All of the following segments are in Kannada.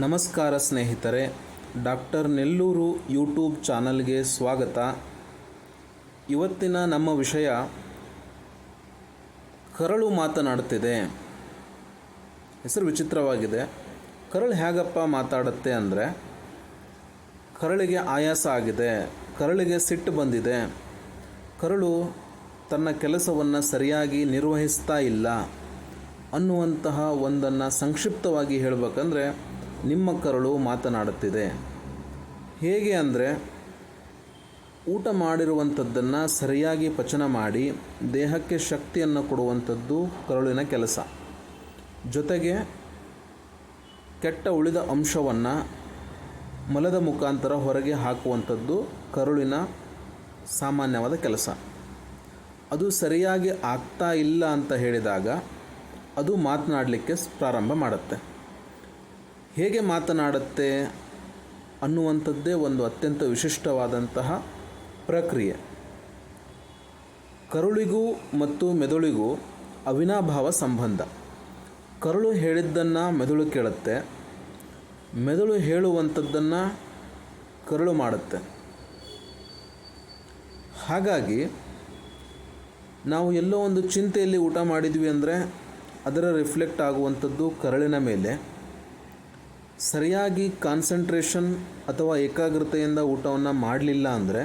ನಮಸ್ಕಾರ ಸ್ನೇಹಿತರೆ, ಡಾಕ್ಟರ್ ನೆಲ್ಲೂರು ಯೂಟ್ಯೂಬ್ ಚಾನಲ್ಗೆ ಸ್ವಾಗತ. ಇವತ್ತಿನ ನಮ್ಮ ವಿಷಯ ಕರಳು ಮಾತನಾಡುತ್ತಿದೆ. ಹೆಸರು ವಿಚಿತ್ರವಾಗಿದೆ. ಕರಳು ಹೇಗಪ್ಪ ಮಾತಾಡುತ್ತೆ ಅಂದರೆ, ಕರಳಿಗೆ ಆಯಾಸ ಆಗಿದೆ, ಕರಳಿಗೆ ಸಿಟ್ಟು ಬಂದಿದೆ. ಕರಳು ತನ್ನ ಕೆಲಸವನ್ನು ಸರಿಯಾಗಿ ನಿರ್ವಹಿಸ್ತಾ ಇಲ್ಲ ಅನ್ನುವಂತಹ ಒಂದನ್ನು ಸಂಕ್ಷಿಪ್ತವಾಗಿ ಹೇಳಬೇಕಂದ್ರೆ ನಿಮ್ಮ ಕರಳು ಮಾತನಾಡುತ್ತಿದೆ. ಹೇಗೆ ಅಂದರೆ, ಊಟ ಮಾಡಿರುವಂಥದ್ದನ್ನು ಸರಿಯಾಗಿ ಪಚನ ಮಾಡಿ, ದೇಹಕ್ಕೆ ಶಕ್ತಿಯನ್ನು ಕೊಡುವಂಥದ್ದು ಕರುಳಿನ ಕೆಲಸ. ಜೊತೆಗೆ, ಕೆಟ್ಟ ಉಳಿದ ಅಂಶವನ್ನು ಮಲದ ಮುಖಾಂತರ ಹೊರಗೆ ಹಾಕುವಂಥದ್ದು ಕರುಳಿನ ಸಾಮಾನ್ಯವಾದ ಕೆಲಸ. ಅದು ಸರಿಯಾಗಿ ಆಗ್ತಾ ಇಲ್ಲ ಅಂತ ಹೇಳಿದಾಗ, ಅದು ಮಾತನಾಡಲಿಕ್ಕೆ ಪ್ರಾರಂಭ ಮಾಡುತ್ತೆ. ಹೇಗೆ ಮಾತನಾಡುತ್ತೆ ಅನ್ನುವಂಥದ್ದೇ ಒಂದು ಅತ್ಯಂತ ವಿಶಿಷ್ಟವಾದಂತಹ ಪ್ರಕ್ರಿಯೆ. ಕರುಳಿಗೂ ಮತ್ತು ಮೆದುಳಿಗೂ ಅವಿನಾಭಾವ ಸಂಬಂಧ. ಕರುಳು ಹೇಳಿದ್ದನ್ನು ಮೆದುಳು ಕೇಳುತ್ತೆ. ಮೆದುಳು ಹೇಳುವಂಥದ್ದನ್ನು ಕರುಳು ಮಾಡುತ್ತೆ. ಹಾಗಾಗಿ ನಾವು ಎಲ್ಲೋ ಒಂದು ಚಿಂತೆಯಲ್ಲಿ ಊಟ ಮಾಡಿದ್ವಿ ಅಂದರೆ ಅದರ ರಿಫ್ಲೆಕ್ಟ್ ಆಗುವಂಥದ್ದು ಕರಳಿನ ಮೇಲೆ. ಸರಿಯಾಗಿ ಕಾನ್ಸಂಟ್ರೇಷನ್ ಅಥವಾ ಏಕಾಗ್ರತೆಯಿಂದ ಊಟವನ್ನು ಮಾಡಲಿಲ್ಲ ಅಂದರೆ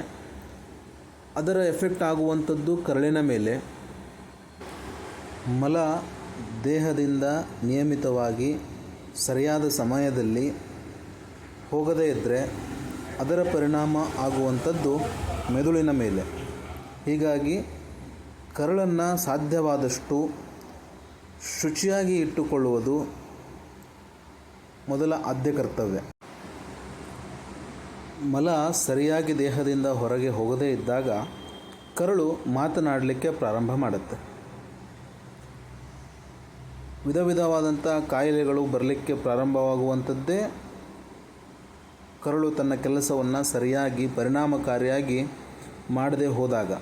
ಅದರ ಎಫೆಕ್ಟ್ ಆಗುವಂಥದ್ದು ಕರಳಿನ ಮೇಲೆ. ಮಲ ದೇಹದಿಂದ ನಿಯಮಿತವಾಗಿ ಸರಿಯಾದ ಸಮಯದಲ್ಲಿ ಹೋಗದೇ ಇದ್ದರೆ ಅದರ ಪರಿಣಾಮ ಆಗುವಂಥದ್ದು ಮೆದುಳಿನ ಮೇಲೆ. ಹೀಗಾಗಿ ಕರಳನ್ನು ಸಾಧ್ಯವಾದಷ್ಟು ಶುಚಿಯಾಗಿ ಇಟ್ಟುಕೊಳ್ಳುವುದು ಮೊದಲ ಆದ್ಯ ಕರ್ತವ್ಯ. ಮಲ ಸರಿಯಾಗಿ ದೇಹದಿಂದ ಹೊರಗೆ ಹೋಗದೇ ಇದ್ದಾಗ ಕರಳು ಮಾತನಾಡಲಿಕ್ಕೆ ಪ್ರಾರಂಭ ಮಾಡುತ್ತೆ. ವಿಧ ವಿಧವಾದಂಥ ಕಾಯಿಲೆಗಳು ಬರಲಿಕ್ಕೆ ಪ್ರಾರಂಭವಾಗುವಂಥದ್ದೇ ಕರಳು ತನ್ನ ಕೆಲಸವನ್ನು ಸರಿಯಾಗಿ ಪರಿಣಾಮಕಾರಿಯಾಗಿ ಮಾಡದೆ ಹೋದಾಗ.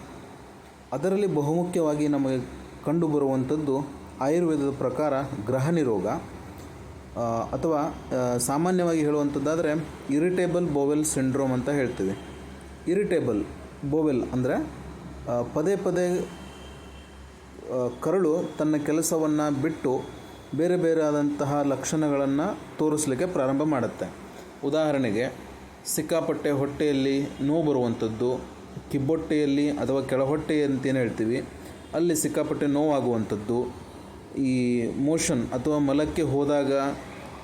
ಅದರಲ್ಲಿ ಬಹುಮುಖ್ಯವಾಗಿ ನಮಗೆ ಕಂಡುಬರುವಂಥದ್ದು ಆಯುರ್ವೇದದ ಪ್ರಕಾರ ಗ್ರಹ ರೋಗ ಅಥವಾ ಸಾಮಾನ್ಯವಾಗಿ ಹೇಳುವಂಥದ್ದಾದರೆ ಇರಿಟೇಬಲ್ ಬೋವೆಲ್ ಸಿಂಡ್ರೋಮ್ ಅಂತ ಹೇಳ್ತೀವಿ. ಇರಿಟೇಬಲ್ ಬೋವೆಲ್ ಅಂದರೆ ಪದೇ ಪದೇ ಕರಳು ತನ್ನ ಕೆಲಸವನ್ನು ಬಿಟ್ಟು ಬೇರೆ ಬೇರೆ ಆದಂತಹ ಲಕ್ಷಣಗಳನ್ನು ತೋರಿಸಲಿಕ್ಕೆ ಪ್ರಾರಂಭ ಮಾಡುತ್ತೆ. ಉದಾಹರಣೆಗೆ, ಸಿಕ್ಕಾಪಟ್ಟೆ ಹೊಟ್ಟೆಯಲ್ಲಿ ನೋವು ಬರುವಂಥದ್ದು, ಕಿಬ್ಬೊಟ್ಟೆಯಲ್ಲಿ ಅಥವಾ ಕೆಳಹೊಟ್ಟೆ ಅಂತೇನು ಹೇಳ್ತೀವಿ, ಅಲ್ಲಿ ಸಿಕ್ಕಾಪಟ್ಟೆ ನೋವಾಗುವಂಥದ್ದು ಈ ಮೋಷನ್ ಅಥವಾ ಮಲಕ್ಕೆ ಹೋದಾಗ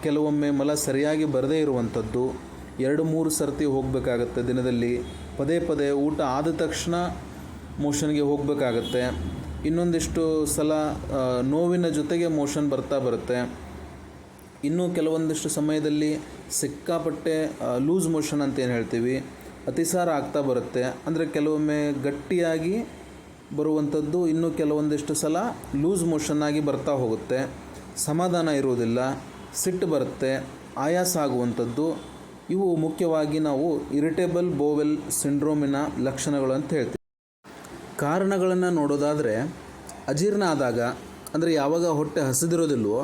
ಕೆಲವೊಮ್ಮೆ ಮಲ ಸರಿಯಾಗಿ ಬರದೇ ಇರುವಂಥದ್ದು, ಎರಡು ಮೂರು ಸರ್ತಿ ಹೋಗಬೇಕಾಗತ್ತೆ ದಿನದಲ್ಲಿ. ಪದೇ ಪದೇ ಊಟ ಆದ ತಕ್ಷಣ ಮೋಷನ್ಗೆ ಹೋಗಬೇಕಾಗತ್ತೆ. ಇನ್ನೊಂದಿಷ್ಟು ಸಲ ನೋವಿನ ಜೊತೆಗೆ ಮೋಷನ್ ಬರ್ತಾ ಬರುತ್ತೆ. ಇನ್ನೂ ಕೆಲವೊಂದಿಷ್ಟು ಸಮಯದಲ್ಲಿ ಸಿಕ್ಕಾಪಟ್ಟೆ ಲೂಸ್ ಮೋಷನ್ ಅಂತ ಏನು ಹೇಳ್ತೀವಿ, ಅತಿಸಾರ ಆಗ್ತಾ ಬರುತ್ತೆ. ಅಂದರೆ ಕೆಲವೊಮ್ಮೆ ಗಟ್ಟಿಯಾಗಿ ಬರುವಂಥದ್ದು ಇನ್ನೂ ಕೆಲವೊಂದಿಷ್ಟು ಸಲ ಲೂಸ್ ಮೋಷನ್ ಆಗಿ ಬರ್ತಾ ಹೋಗುತ್ತೆ. ಸಮಾಧಾನ ಇರುವುದಿಲ್ಲ, ಸಿಟ್ಟು ಬರುತ್ತೆ, ಆಯಾಸ ಆಗುವಂಥದ್ದು. ಇವು ಮುಖ್ಯವಾಗಿ ನಾವು ಇರಿಟೇಬಲ್ ಬೋವೆಲ್ ಸಿಂಡ್ರೋಮಿನ ಲಕ್ಷಣಗಳು ಅಂತ ಹೇಳ್ತೀವಿ. ಕಾರಣಗಳನ್ನು ನೋಡೋದಾದರೆ, ಅಜೀರ್ಣ ಆದಾಗ, ಅಂದರೆ ಯಾವಾಗ ಹೊಟ್ಟೆ ಹಸಿದಿರೋದಿಲ್ವೋ,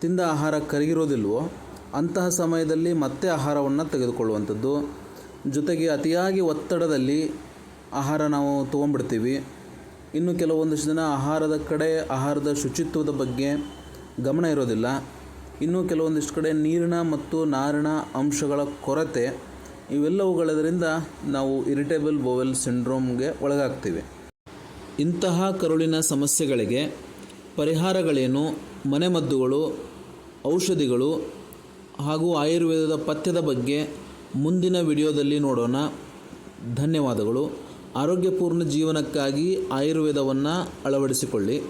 ತಿಂದ ಆಹಾರ ಕರಗಿರೋದಿಲ್ವೋ, ಅಂತಹ ಸಮಯದಲ್ಲಿ ಮತ್ತೆ ಆಹಾರವನ್ನು ತೆಗೆದುಕೊಳ್ಳುವಂಥದ್ದು. ಜೊತೆಗೆ ಅತಿಯಾಗಿ ಒತ್ತಡದಲ್ಲಿ ಆಹಾರ ನಾವು ತೊಗೊಂಡ್ಬಿಡ್ತೀವಿ. ಇನ್ನು ಕೆಲವೊಂದಿಷ್ಟು ಜನ ಆಹಾರದ ಕಡೆ, ಆಹಾರದ ಶುಚಿತ್ವದ ಬಗ್ಗೆ ಗಮನ ಇರೋದಿಲ್ಲ. ಇನ್ನು ಕೆಲವೊಂದಿಷ್ಟು ಕಡೆ ನೀರಿನ ಮತ್ತು ನಾರಿನ ಅಂಶಗಳ ಕೊರತೆ, ಇವೆಲ್ಲವುಗಳದರಿಂದ ನಾವು ಇರಿಟೇಬಲ್ ಬೋವೆಲ್ ಸಿಂಡ್ರೋಮ್ಗೆ ಒಳಗಾಗ್ತೀವಿ. ಇಂತಹ ಕರುಳಿನ ಸಮಸ್ಯೆಗಳಿಗೆ ಪರಿಹಾರಗಳೇನು? ಮನೆಮದ್ದುಗಳು, ಔಷಧಿಗಳು ಹಾಗೂ ಆಯುರ್ವೇದದ ಪಥ್ಯದ ಬಗ್ಗೆ ಮುಂದಿನ ವಿಡಿಯೋದಲ್ಲಿ ನೋಡೋಣ. ಧನ್ಯವಾದಗಳು. ಆರೋಗ್ಯಪೂರ್ಣ ಜೀವನಕ್ಕಾಗಿ ಆಯುರ್ವೇದವನ್ನು ಅಳವಡಿಸಿಕೊಳ್ಳಿ.